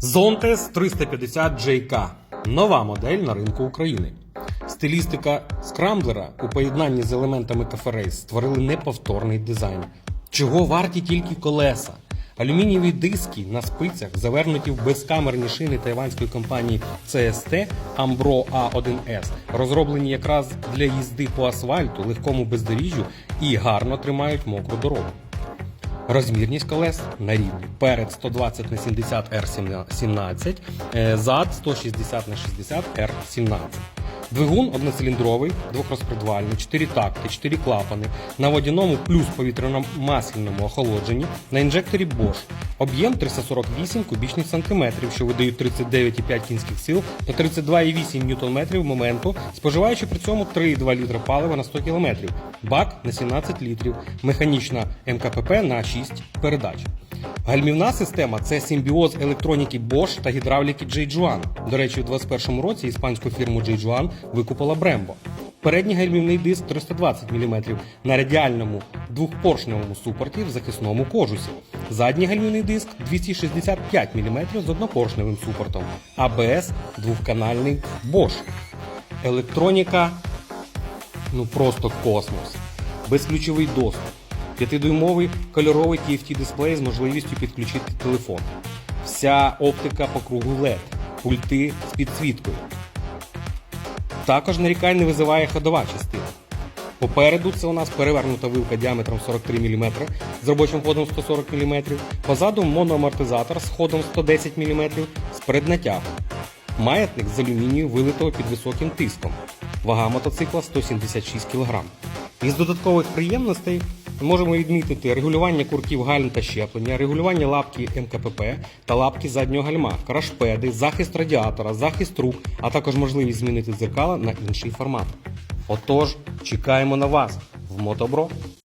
Zontes 350 JK. Нова модель на ринку України. Стилістика скрамблера у поєднанні з елементами каферейс створили неповторний дизайн. Чого варті тільки колеса? Алюмінієві диски на спицях, завернуті в безкамерні шини тайванської компанії CST Ambro A1S, розроблені якраз для їзди по асфальту, легкому бездоріжжю і гарно тримають мокру дорогу. Розмірність колес на рівні. Перед 120 на 70 R17, е, зад 160 на 60 R17. Двигун одноциліндровий, двохрозпредвальний, 4 такти, 4 клапани, на водяному плюс повітряно-масляному охолодженні, на інжекторі Bosch. Об'єм 348 кубічних сантиметрів, що видають 39,5 кінських сил та 32,8 ньютон-метрів моменту, споживаючи при цьому 3,2 літра палива на 100 км, бак на 17 літрів, механічна МКПП на 6 передач. Гальмівна система це симбіоз електроніки Bosch та гідравліки J-Juan. До речі, у 2021 році іспанську фірму J-Juan викупила Brembo. Передній гальмівний диск 320 мм на радіальному двохпоршневому супорті в захисному кожусі. Задній гальмівний диск 265 мм з однопоршневим супортом. АБС двохканальний Bosch. Електроніка ну просто космос. Безключовий доступ. П'ятидюймовий кольоровий TFT дисплей з можливістю підключити телефон. Вся оптика по кругу LED, пульти з підсвіткою. Також нарікань не визиває ходова частина. Попереду це у нас перевернута вилка діаметром 43 мм з робочим ходом 140 мм. Позаду моноамортизатор з ходом 110 мм з преднатягом. Маятник з алюмінію вилитого під високим тиском. Вага мотоцикла 176 кг. Із додаткових приємностей можемо відмітити регулювання курків гальм та щеплення, регулювання лапки МКПП та лапки заднього гальма, крашпеди, захист радіатора, захист рук, а також можливість змінити дзеркала на інший формат. Отож, чекаємо на вас в Мотобро.